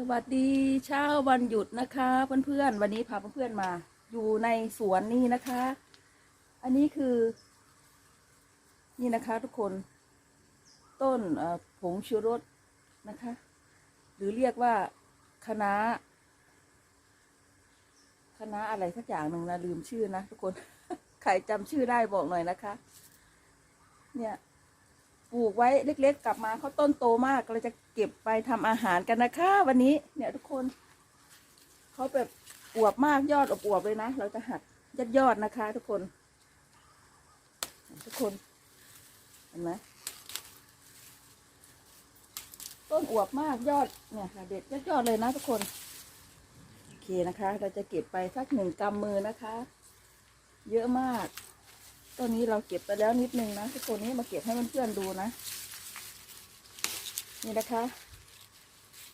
สวัสดีเช้าวันหยุดนะคะ เพื่อนๆวันนี้พาเพื่อนๆมา อยู่ในสวนนี่นะคะ อันนี้คือ นี่นะคะทุกคน ต้นผงชูรสนะคะ หรือเรียกว่าคณะน้าคะอะไรสักอย่างหนึ่งนะลืมชื่อนะทุกคน ใครจำชื่อได้บอกหน่อยนะคะ เนี่ย ปลูกไว้เล็กๆ กลับมาเขาต้นโตมากเราจะเก็บไปทำอาหารกันนะคะ วันนี้เนี่ยทุกคนเขาแบบอวบมากยอดอวบๆเลยนะ เราจะหัดยอดยอดนะคะ ทุกคน ทุกคนเห็นไหมต้นอวบมากยอดเนี่ยค่ะเด็ดยอดยอดเลยนะทุกคนโอเคนะคะ เราจะเก็บไปสักหนึ่งกำมือนะคะ เยอะมาก ต้นนี้เราเก็บไปแล้วนิดนึงนะทุกคนนี้มาเก็บให้เพื่อนๆดูนะ นี่นะคะ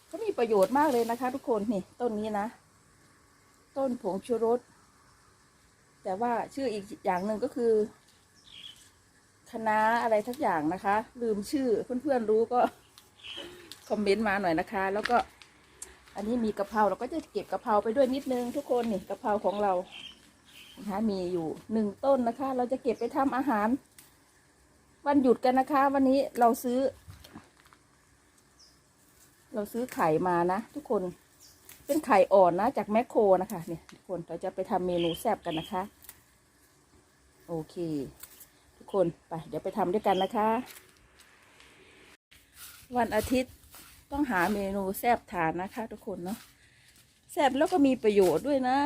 เขามีประโยชน์มากเลยนะคะ ทุกคนนี่ต้นนี้นะ ต้นผงชูรสแต่ว่าชื่ออีกอย่างหนึ่งก็คือคณะอะไรทักอย่างนะคะ ลืมชื่อเพื่อนๆรู้ก็คอมเมนต์มาหน่อยนะคะ แล้วก็อันนี้มีกะเพราเราก็จะเก็บกะเพราไปด้วยนิดนึงทุกคนนี่กะเพราของเรา นะคะมีอยู่หนึ่งต้นนะคะ เราจะเก็บไปทำอาหาร วันหยุดกันนะคะ วันนี้เราซื้อ เราซื้อไข่มานะ ทุกคนเป็นไข่อ่อนนะจากแมคโครนะคะเนี่ยทุกคนเราจะไปทำเมนูแซ่บกันนะคะ โอเค ทุกคนไปเดี๋ยวไปทำด้วยกันนะคะ วันอาทิตย์ต้องหาเมนูแซ่บทานนะคะ ทุกคนเนาะแซ่บแล้วก็มีประโยชน์ด้วยนะ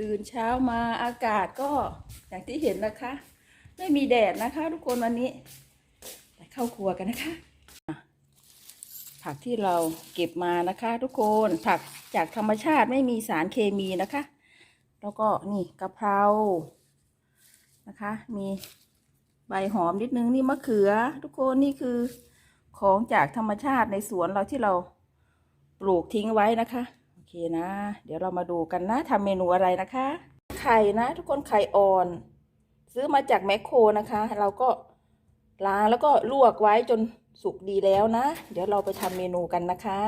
ตื่นเช้ามาอากาศก็อย่างที่เห็นนะคะ ไม่มีแดดนะคะ ทุกคนวันนี้ไปเข้าครัวกันนะคะ ผักที่เราเก็บมานะคะ ทุกคนผักจากธรรมชาติไม่มีสารเคมีนะคะ แล้วก็นี่กะเพรานะคะ มีใบหอมนิดนึงนี่มะเขือ ทุกคนนี่คือของจากธรรมชาติในสวนเราที่เราปลูกทิ้งไว้นะคะ เคนะ เดี๋ยวเรามาดูกันนะทำเมนูอะไรนะคะ ไข่นะทุกคนไข่อ่อน ซื้อมาจากแมคโครนะคะ เราก็ล้างแล้วก็ลวกไว้จนสุกดีแล้วนะ เดี๋ยวเราไปทำเมนูกันนะคะ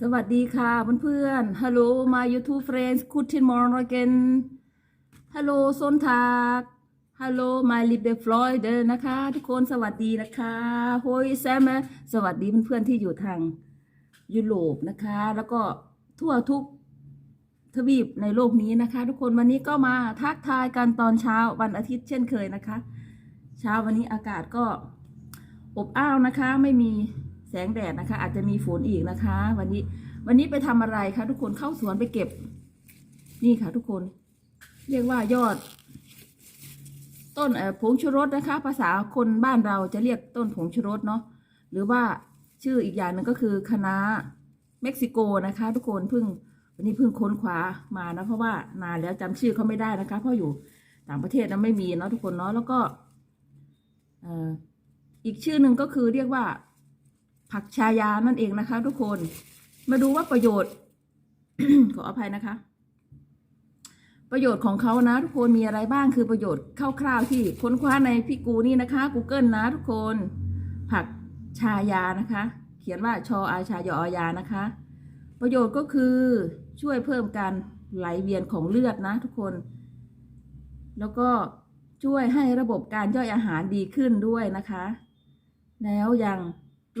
สวัสดีค่ะเพื่อนๆ Hello my YouTube friends Guten Morgen Hello Sonntag Hello my little Floyd นะคะ ทุกคนสวัสดีนะคะโฮยแซมสวัสดีเพื่อนๆที่อยู่ทาง ยุโรปนะคะ แล้วก็ทั่วทุกทวีปในโลกนี้นะคะ ทุกคนวันนี้ก็มาทักทายกันตอนเช้าวันอาทิตย์เช่นเคยนะคะ เช้าวันนี้อากาศก็อบอ้าวนะคะ ไม่มีแสงแดดนะคะ อาจจะมีฝนอีกนะคะ วันนี้วันนี้ไปทำอะไรคะทุกคนเข้าสวนไปเก็บ นี่ค่ะทุกคน เรียกว่ายอด ต้นผงชูรสนะคะ ภาษาคนบ้านเราจะเรียกต้นผงชูรสเนาะหรือว่า ชื่ออีกอย่างหนึ่งก็คือคณะเม็กซิโกนะคะทุกคนเพิ่งวันนี้เพิ่งค้นคว้ามานะเพราะว่านานแล้วจำชื่อเขาไม่ได้นะคะ เพราะอยู่ต่างประเทศนะไม่มีเนาะทุกคนเนาะแล้วก็เอ่อีกชื่อหนึ่งก็คือเรียกว่า ผักชายานั่นเองนะคะ ทุกคนมาดูว่าประโยชน์ ขออภัยนะคะ ประโยชน์ของเขานะ ทุกคนมีอะไรบ้างคือประโยชน์คร่าวๆที่ค้นคว้าในพี่กูนี่นะคะ Google นะทุกคน ชายานะคะ เขียนว่าชออาชายออยานะคะ ประโยชน์ก็คือช่วยเพิ่มการไหลเวียนของเลือดนะทุกคน แล้วก็ช่วยให้ระบบการย่อยอาหารดีขึ้นด้วยนะคะ แล้วยัง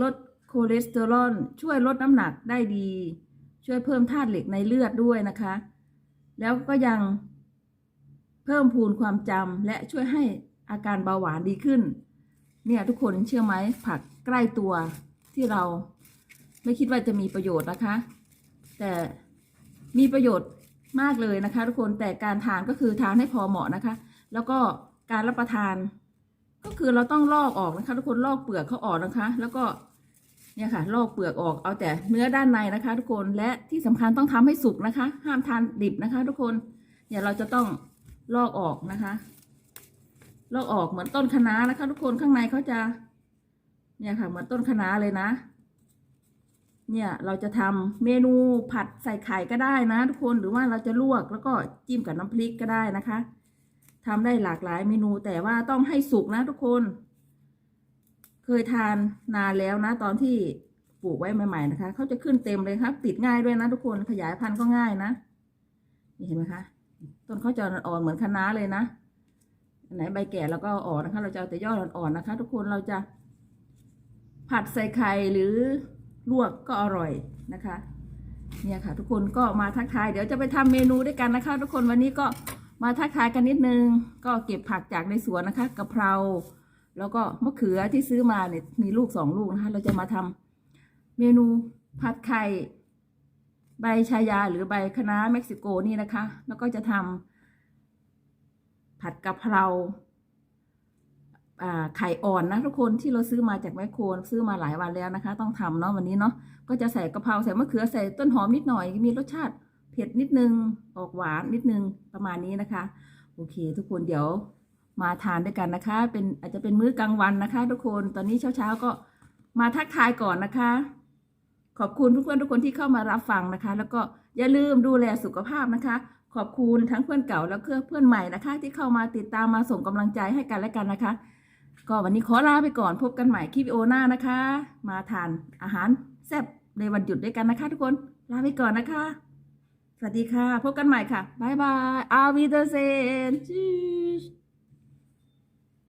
ลดคอเลสเตอรอลช่วยลดน้ำหนักได้ดี ช่วยเพิ่มธาตุเหล็กในเลือดด้วยนะคะ แล้วก็ยังเพิ่มพูนความจำและช่วยให้อาการเบาหวานดีขึ้น เนี่ยทุกคนเชื่อไหมผักใกล้ตัวที่เราไม่คิดว่าจะมีประโยชน์นะคะ แต่มีประโยชน์มากเลยนะคะ ทุกคนแต่การทานก็คือทานให้พอเหมาะนะคะ แล้วก็การรับประทาน ก็คือเราต้องลอกออกนะคะ ทุกคนลอกเปลือกเขาออกนะคะ แล้วก็เนี่ยค่ะลอกเปลือกออกเอาแต่เนื้อด้านในนะคะ ทุกคนและที่สำคัญต้องทำให้สุกนะคะ ห้ามทานดิบนะคะ ทุกคนเนี่ยเราจะต้องลอกออกนะคะ ลอกออกเหมือนต้นคะน้านะคะ ทุกคนข้างในเขาจะ เนี่ยค่ะ เหมือนต้นคะน้าเลยนะ เนี่ยเราจะทำเมนูผัดใส่ไข่ก็ได้นะ ทุกคนหรือว่าเราจะลวกแล้วก็จิ้มกับน้ำพริกก็ได้นะคะทำได้หลากหลายเมนูแต่ว่าต้องให้สุกนะ ทุกคน เคยทานนานแล้วนะ ตอนที่ปลูกไว้ใหม่ ๆ นะคะเขาจะขึ้นเต็มเลยครับ ติดง่ายด้วยนะ ทุกคนขยายพันธุ์ก็ง่ายนะนี่เห็นไหมคะต้นเขาจะอ่อนเหมือนคะน้าเลยนะ ไหนใบแก่เราก็อาออกนะคะ เราจะเอาแต่ยอดอ่อนๆนะคะ ทุกคนเราจะ ผัดใส่ไข่หรือลวกก็อร่อยนะคะ เนี่ยค่ะ ทุกคนก็มาทักทาย เดี๋ยวจะไปทำเมนูด้วยกันนะคะ ทุกคนวันนี้ก็มาทักทายกันนิดนึง ก็เก็บผักจากในสวนนะคะกะเพรา แล้วก็มะเขือที่ซื้อมาเนี่ยมีลูกสองลูกนะคะ เราจะมาทำเมนูผัดไข่ใบชายาหรือใบคะน้าเม็กซิโกนี่นะคะ แล้วก็จะทำ ผัดกะเพราไข่อ่อนนะทุกคนที่เราซื้อมาจากแมคโครซื้อมาหลายวันแล้วนะคะ ต้องทำเนาะวันนี้เนาะก็จะใส่กะเพราใส่มะเขือใส่ต้นหอมนิดหน่อย มีรสชาติเผ็ดนิดนึงออกหวานนิดนึงประมาณนี้นะคะ โอเค ทุกคนเดี๋ยวมาทานด้วยกันนะคะ เป็นอาจจะเป็นมื้อกลางวันนะคะ ทุกคนตอนนี้เช้าๆก็มาทักทายก่อนนะคะ ขอบคุณเพื่อนๆทุกคนที่เข้ามารับฟังนะคะ แล้วก็อย่าลืมดูแลสุขภาพนะคะ ขอบคุณทั้งเพื่อนเก่าแล้วก็เพื่อนใหม่นะคะ ที่เข้ามาติดตามมาส่งกำลังใจให้กันและกันนะคะ ก็วันนี้ขอลาไปก่อนพบกันใหม่คลิปวิดีโอหน้านะคะ มาทานอาหารแซ่บในวันหยุดด้วยกันนะคะ ทุกคนลาไปก่อนนะคะ สวัสดีค่ะ พบกันใหม่ค่ะบ๊ายบายอาวิเดอร์เซน